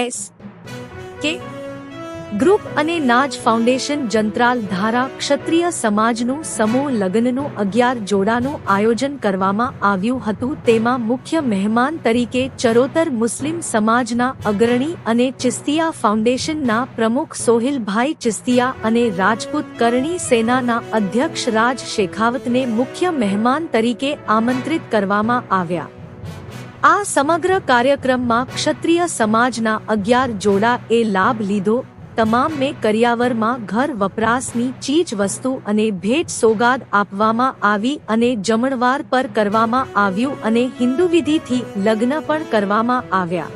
S કે group અને નાજ foundation Jantral ધારા ક્ષત્રિય સમાજનું સમૂહ લગ્નનું અગિયાર જોડાનું આયોજન કરવામાં આવ્યું હતું. તેમાં મુખ્ય મહેમાન તરીકે ચરોતર મુસ્લિમ સમાજના અગ્રણી અને ચિસ્તિયા ફાઉન્ડેશનના પ્રમુખ સોહિલભાઈ ચિસ્તિયા અને રાજપૂત કરણી સેનાના અધ્યક્ષ રાજ શેખાવતને મુખ્ય મહેમાન તરીકે આમંત્રિત કરવામાં આવ્યા. આ સમગ્ર કાર્યક્રમમાં ક્ષત્રિય સમાજના અગિયાર જોડા એ લાભ લીધો. તમામ મેં કરિયાવરમાં ઘર વપરાશની ચીજ વસ્તુ અને ભેટ સોગાદ આપવામાં આવી અને જમણવાર પર કરવામાં આવ્યું અને હિન્દુ વિધિથી લગ્ન પણ કરવામાં આવ્યા.